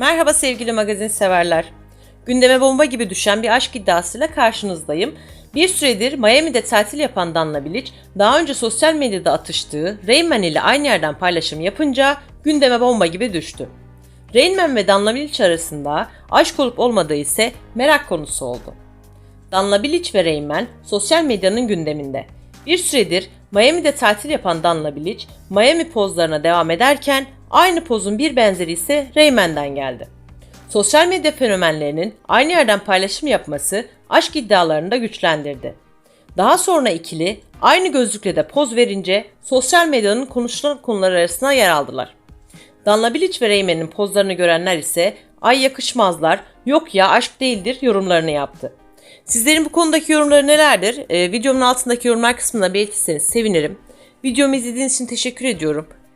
Merhaba sevgili magazin severler. Gündeme bomba gibi düşen bir aşk iddiasıyla karşınızdayım. Bir süredir Miami'de tatil yapan Danla Bilic, daha önce sosyal medyada atıştığı Rain ile aynı yerden paylaşım yapınca gündeme bomba gibi düştü. Rain ve Danla Bilic arasında aşk olup olmadığı ise merak konusu oldu. Danla Bilic ve Rain sosyal medyanın gündeminde. Bir süredir Miami'de tatil yapan Danla Bilic, Miami pozlarına devam ederken aynı pozun bir benzeri ise Rayman'den geldi. Sosyal medya fenomenlerinin aynı yerden paylaşım yapması aşk iddialarını da güçlendirdi. Daha sonra ikili aynı gözlükle de poz verince sosyal medyanın konuşulan konular arasına yer aldılar. Danla Bilic ve Rayman'in pozlarını görenler ise ay yakışmazlar, yok ya aşk değildir yorumlarını yaptı. Sizlerin bu konudaki yorumları nelerdir? Ee, videomun altındaki yorumlar kısmına belirtirseniz sevinirim. Videomu izlediğiniz için teşekkür ediyorum.